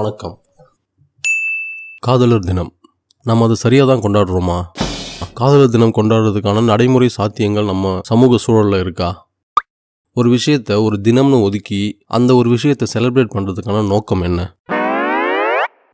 வணக்கம். காதலர் தினம். நம்ம அதை சரியாக தான் கொண்டாடுறோமா? காதலர் தினம் கொண்டாடுறதுக்கான நடைமுறை சாத்தியங்கள் நம்ம சமூக சூழலில் இருக்கா? ஒரு விஷயத்த ஒரு தினம்னு ஒதுக்கி அந்த ஒரு விஷயத்தை செலிப்ரேட் பண்ணுறதுக்கான நோக்கம் என்ன?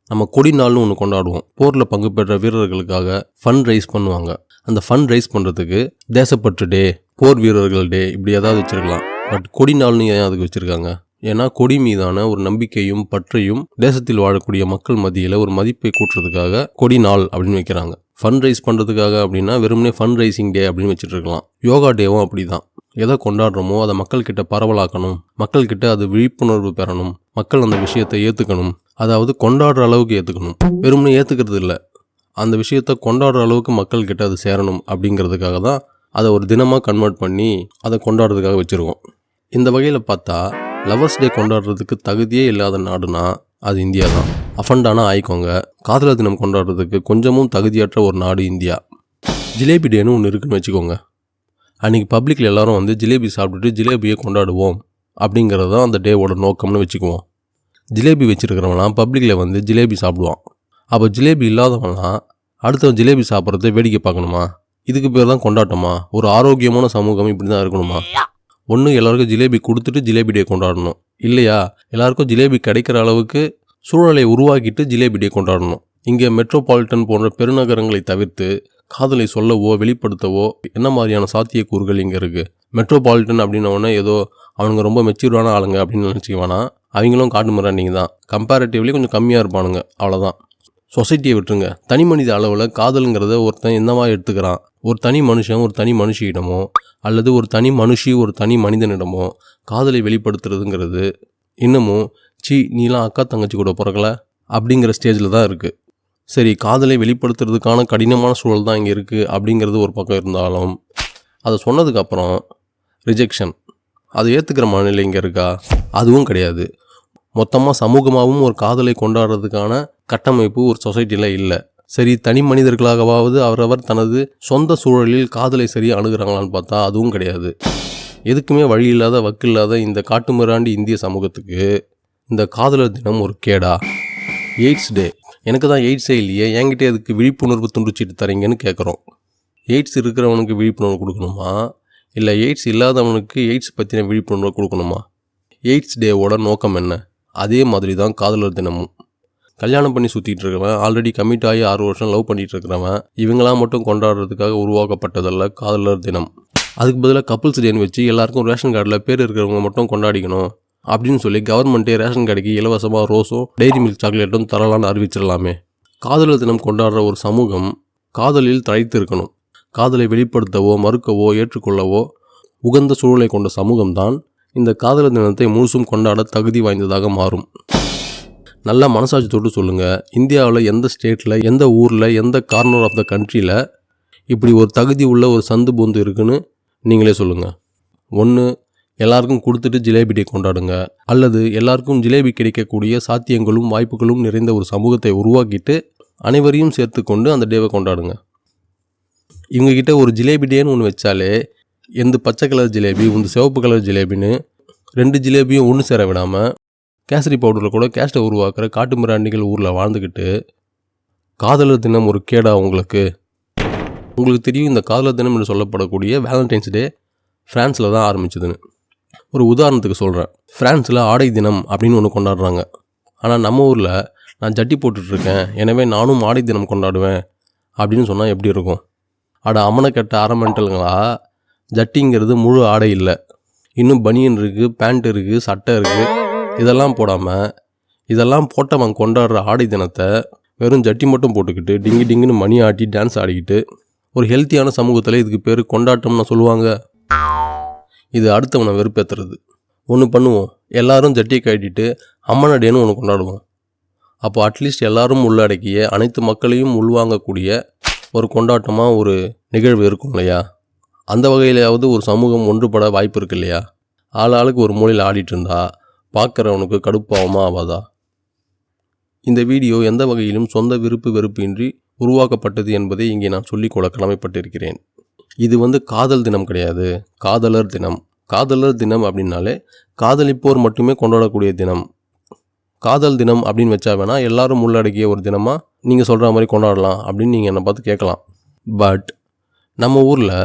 நம்ம கொடி நாள்னு ஒன்று கொண்டாடுவோம். போரில் பங்கு பெற்ற வீரர்களுக்காக ஃபண்ட் ரைஸ் பண்ணுவாங்க. அந்த ஃபண்ட் ரைஸ் பண்ணுறதுக்கு தேசப்பற்று டே போர் வீரர்கள் டே இப்படி ஏதாவது வச்சுருக்கலாம். பட் கொடி நாள்னு ஏன் அதுக்கு வச்சுருக்காங்க? ஏன்னா கொடி மீதான ஒரு நம்பிக்கையும் பற்றையும் தேசத்தில் வாழக்கூடிய மக்கள் மத்தியில் ஒரு மதிப்பை கூட்டுறதுக்காக கொடி நாள் அப்படின்னு வைக்கிறாங்க. ஃபண்ட் ரைஸ் பண்ணுறதுக்காக அப்படின்னா வெறுமனே ஃபண்ட் ரைசிங் டே அப்படின்னு வச்சுட்டு இருக்கலாம் யோகா டேவும் அப்படி தான் எதை கொண்டாடுறோமோ அதை மக்கள்கிட்ட பரவலாக்கணும். மக்கள்கிட்ட அது விழிப்புணர்வு பெறணும். மக்கள் அந்த விஷயத்தை ஏற்றுக்கணும் அதாவது கொண்டாடுற அளவுக்கு ஏற்றுக்கணும் வெறுமனே ஏற்றுக்கிறது இல்லை. அந்த விஷயத்தை கொண்டாடுற அளவுக்கு மக்கள்கிட்ட அது சேரணும் அப்படிங்கிறதுக்காக தான் அதை ஒரு தினமாக கன்வெர்ட் பண்ணி அதை கொண்டாடுறதுக்காக வச்சுருக்கோம். இந்த வகையில் பார்த்தா லவர்ஸ் டே கொண்டாடுறதுக்கு தகுதியே இல்லாத நாடுனா அது இந்தியா தான். அஃபண்டானா ஆயிக்கோங்க. காதலர் தினம் கொண்டாடுறதுக்கு கொஞ்சமும் தகுதியற்ற ஒரு நாடு இந்தியா. ஜிலேபி டேன்னு ஒன்று இருக்குன்னு வச்சுக்கோங்க. அன்றைக்கி பப்ளிக்கில் எல்லாரும் வந்து ஜிலேபி சாப்பிட்டுட்டு ஜிலேபியை கொண்டாடுவோம் அப்படிங்கிறது தான் அந்த டேவோட நோக்கம்னு வச்சுக்குவோம். ஜிலேபி வச்சுருக்கிறவன்லாம் பப்ளிக்கில் வந்து ஜிலேபி சாப்பிடுவான். அப்போ ஜிலேபி இல்லாதவன்லாம் அடுத்தவன் ஜிலேபி சாப்பிட்றத வேடிக்கை பார்க்கணுமா? இதுக்கு பேர் தான் கொண்டாட்டமா? ஒரு ஆரோக்கியமான சமூகம் இப்படி தான் இருக்கணுமா? ஒன்று எல்லாருக்கும் ஜிலேபி கொடுத்துட்டு ஜிலேபி டே கொண்டாடணும். இல்லையா? எல்லாருக்கும் ஜிலேபி கிடைக்கிற அளவுக்கு சூழலை உருவாக்கிட்டு ஜிலேபி டே கொண்டாடணும். இங்கே மெட்ரோபாலிட்டன் போன்ற பெருநகரங்களை தவிர்த்து காதலை சொல்லவோ வெளிப்படுத்தவோ என்ன மாதிரியான சாத்தியக்கூறுகள் இங்கே இருக்குது மெட்ரோபாலிட்டன் அப்படின்னோடனே ஏதோ அவனுங்க ரொம்ப மெச்சூர்டான ஆளுங்க அப்படின்னு நினச்சிக்க வேணாம். அவங்களும் காட்டு மிராண்டிங்க தான். கம்பேரிட்டிவ்லி கொஞ்சம் கம்மியாக இருப்பானுங்க. அவ்வளோதான் சொசைட்டியை விட்டுருங்க. தனி மனித அளவில் காதலுங்கிறத ஒருத்தன் என்னவா எடுத்துக்கிறான்? ஒரு தனி மனுஷன் ஒரு தனி மனுஷியிடமோ அல்லது ஒரு தனி மனுஷி ஒரு தனி மனிதனிடமோ காதலை வெளிப்படுத்துறதுங்கிறது இன்னமும் சி நீலாம் அக்கா தங்கச்சி கூட பிறக்கல அப்படிங்கிற ஸ்டேஜில் தான் இருக்குது சரி காதலை வெளிப்படுத்துறதுக்கான கடினமான சூழல் தான் இங்கே இருக்குது அப்படிங்கிறது ஒரு பக்கம் இருந்தாலும் அதை சொன்னதுக்கப்புறம் ரிஜெக்ஷன் அதை ஏற்றுக்கிற மனநிலை இங்கே இருக்கா? அதுவும் கிடையாது. மொத்தமாக சமூகமாகவும் ஒரு காதலை கொண்டாடுறதுக்கான கட்டமைப்பு ஒரு சொசைட்டியில் இல்லை. சரி தனி மனிதர்களாகவாவது அவரவர் தனது சொந்த சூழலில் காதலை சரியாக அணுகிறாங்களான்னு பார்த்தா அதுவும் கிடையாது. எதுக்குமே வழி இல்லாத வக்கு இல்லாத இந்த காட்டுமிராண்டி இந்திய சமூகத்துக்கு இந்த காதலர் தினம் ஒரு கேடா. AIDS day. எனக்கு தான் எய்ட்ஸே இல்லையே என்கிட்ட அதுக்கு விழிப்புணர்வு துண்டுச்சிட்டு தரீங்கன்னு கேட்குறோம் எய்ட்ஸ் இருக்கிறவனுக்கு விழிப்புணர்வு கொடுக்கணுமா? இல்லை எய்ட்ஸ் இல்லாதவனுக்கு எய்ட்ஸ் பற்றின விழிப்புணர்வு கொடுக்கணுமா? எய்ட்ஸ் டேவோட நோக்கம் என்ன? அதே மாதிரி தான் காதலர் தினமும். கல்யாணம் பண்ணி சுற்றிட்டு இருக்கிறவன் ஆல்ரெடி கமிட் ஆகி ஆறு வருஷம் லவ் பண்ணிட்டு இருக்கிறவன் இவங்களாம் மட்டும் கொண்டாடுறதுக்காக உருவாக்கப்பட்டதல்ல காதலர் தினம். அதுக்கு பதிலாக கப்புள்ஸ் டேன்னு வச்சு எல்லாருக்கும் ரேஷன் கார்டில் பேர் இருக்கிறவங்க மட்டும் கொண்டாடிக்கணும் அப்படின்னு சொல்லி கவர்மெண்ட்டே ரேஷன் கடைக்கு இலவசமாக ரோஸும் டெய்ரி மில்க் சாக்லேட்டும் தரலான்னு அறிவிச்சிடலாமே. காதலர் தினம் கொண்டாடுற ஒரு சமூகம் காதலில் தழைத்து இருக்கணும் காதலை வெளிப்படுத்தவோ மறுக்கவோ ஏற்றுக்கொள்ளவோ உகந்த சூழலை கொண்ட சமூகம்தான் இந்த காதலர் தினத்தை முழுசும் கொண்டாட தகுதி வாய்ந்ததாக மாறும். நல்ல மனசாட்சி தொட்டு சொல்லுங்கள் இந்தியாவில் எந்த ஸ்டேட்டில் எந்த ஊரில் எந்த கார்னர் ஆஃப் த கண்ட்ரியில் இப்படி ஒரு தகுதி உள்ள ஒரு சந்து பொந்து இருக்குன்னு நீங்களே சொல்லுங்கள் ஒன்று எல்லாருக்கும் கொடுத்துட்டு ஜிலேபி டே கொண்டாடுங்க. அல்லது எல்லாருக்கும் ஜிலேபி கிடைக்கக்கூடிய சாத்தியங்களும் வாய்ப்புகளும் நிறைந்த ஒரு சமூகத்தை உருவாக்கிட்டு அனைவரையும் சேர்த்து கொண்டு அந்த டேவை கொண்டாடுங்க. இவங்ககிட்ட ஒரு ஜிலேபி டேன்னு ஒன்று வச்சாலே எந்த பச்சை கலர் ஜிலேபி உந்து சிவப்பு கலர் ஜிலேபின்னு ரெண்டு ஜிலேபியும் ஒன்று சேர விடாமல் கேசரி பவுடரில் கூட கேஸ்ட்டை உருவாக்குற காட்டு மிராண்டிகள் ஊரில் வாழ்ந்துக்கிட்டு காதலர் தினம் ஒரு கேடா உங்களுக்கு. உங்களுக்கு தெரியும் இந்த காதலர் தினம் என்று சொல்லப்படக்கூடிய வேலண்டைன்ஸ் டே ஃப்ரான்ஸில் தான் ஆரம்பிச்சதுன்னு. ஒரு உதாரணத்துக்கு சொல்கிறேன் ஃப்ரான்ஸில் ஆடை தினம் அப்படின்னு ஒன்று கொண்டாடுறாங்க. ஆனால் நம்ம ஊரில் நான் ஜட்டி போட்டுட்ருக்கேன். எனவே நானும் ஆடை தினம் கொண்டாடுவேன் அப்படின்னு சொன்னால் எப்படி இருக்கும்? அட அமனை கட்ட அரமெண்டலுங்களா ஜட்டிங்கிறது முழு ஆடை இல்லை. இன்னும் பனியன் இருக்குது பேண்ட் இருக்குது சட்டை இருக்குது இதெல்லாம் போடாமல் இதெல்லாம் போட்டவன் கொண்டாடுற ஆடை தினத்தை வெறும் ஜட்டி மட்டும் போட்டுக்கிட்டு டிங்கி டிங்குன்னு மணி ஆட்டி டான்ஸ் ஆடிக்கிட்டு ஒரு ஹெல்த்தியான சமூகத்தில் இதுக்கு பேர் கொண்டாட்டம்னு சொல்லுவாங்க. இது அடுத்தவனை வெறுப்பேற்றுறது ஒன்று பண்ணுவோம். எல்லாரும் ஜட்டியை கட்டிட்டு அம்மனடேன்னு ஒன்று கொண்டாடுவோம். அப்போ அட்லீஸ்ட் எல்லாரும் உள்ளடக்கிய அனைத்து மக்களையும் உள்வாங்கக்கூடிய ஒரு கொண்டாட்டமாக ஒரு நிகழ்வு இருக்கும் இல்லையா? அந்த வகையிலாவது ஒரு சமூகம் ஒன்றுபட வாய்ப்பு இருக்கு இல்லையா? ஆள் ஆளுக்கு ஒரு மூலையில் ஆடிட்டு இருந்தா பார்க்குறவனுக்கு கடுப்பாகுமா ஆவாதா? இந்த வீடியோ எந்த வகையிலும் சொந்த விருப்பு வெறுப்பின்றி உருவாக்கப்பட்டது என்பதை இங்கே நான் சொல்லிக்கொள்ள கடமைப்பட்டிருக்கிறேன். இது வந்து காதல் தினம் கிடையாது. காதலர் தினம். காதலர் தினம் அப்படின்னாலே காதலிப்போர் மட்டுமே கொண்டாடக்கூடிய தினம். காதல் தினம் அப்படின்னு வச்சா வேணா எல்லாரும் உள்ளடக்கிய ஒரு தினமாக நீங்கள் சொல்கிற மாதிரி கொண்டாடலாம் அப்படின்னு நீங்கள் என்னை பார்த்து கேட்கலாம். பட் நம்ம ஊரில்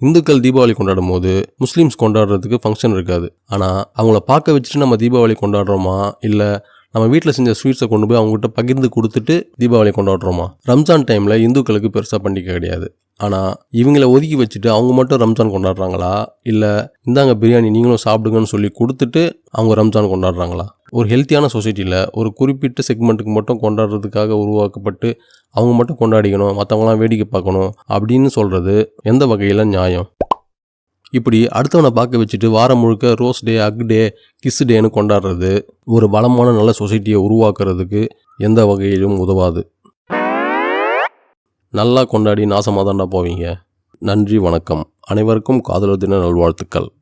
இந்துக்கள் தீபாவளி கொண்டாடும் போது முஸ்லீம்ஸ் கொண்டாடுறதுக்கு ஃபங்க்ஷன் இருக்காது. ஆனால் அவங்கள பார்க்க வச்சுட்டு நம்ம தீபாவளி கொண்டாடுறோமா? இல்லை நம்ம வீட்டில் செஞ்ச ஸ்வீட்ஸை கொண்டு போய் அவங்ககிட்ட பகிர்ந்து கொடுத்துட்டு தீபாவளி கொண்டாடுறோமா? ரம்ஜான் டைமில் இந்துக்களுக்கு பெருசாக பண்டிகை கிடையாது. ஆனால் இவங்களை ஒதுக்கி வச்சுட்டு அவங்க மட்டும் ரம்ஜான் கொண்டாடுறாங்களா? இல்லை இந்தாங்க பிரியாணி நீங்களும் சாப்பிடுங்கன்னு சொல்லி கொடுத்துட்டு அவங்க ரம்ஜான் கொண்டாடுறாங்களா? ஒரு ஹெல்த்தியான சொசைட்டியில் ஒரு குறிப்பிட்ட செக்மெண்ட்டுக்கு மட்டும் கொண்டாடுறதுக்காக உருவாக்கப்பட்டு அவங்க மட்டும் கொண்டாடிக்கணும் மற்றவங்களாம் வேடிக்கை பார்க்கணும் அப்படின்னு சொல்கிறது எந்த வகையில் நியாயம்? இப்படி அடுத்தவனை பார்க்க வச்சுட்டு வாரம் முழுக்க ரோஸ் டே அக் டே கிஸ் டேன்னு கொண்டாடுறது ஒரு வளமான நல்ல சொசைட்டியை உருவாக்குறதுக்கு எந்த வகையிலும் உதவாது. நல்லா கொண்டாடி நாசமாக தாண்டா போவீங்க. நன்றி வணக்கம். அனைவருக்கும் காதலர் தின நல்வாழ்த்துக்கள்.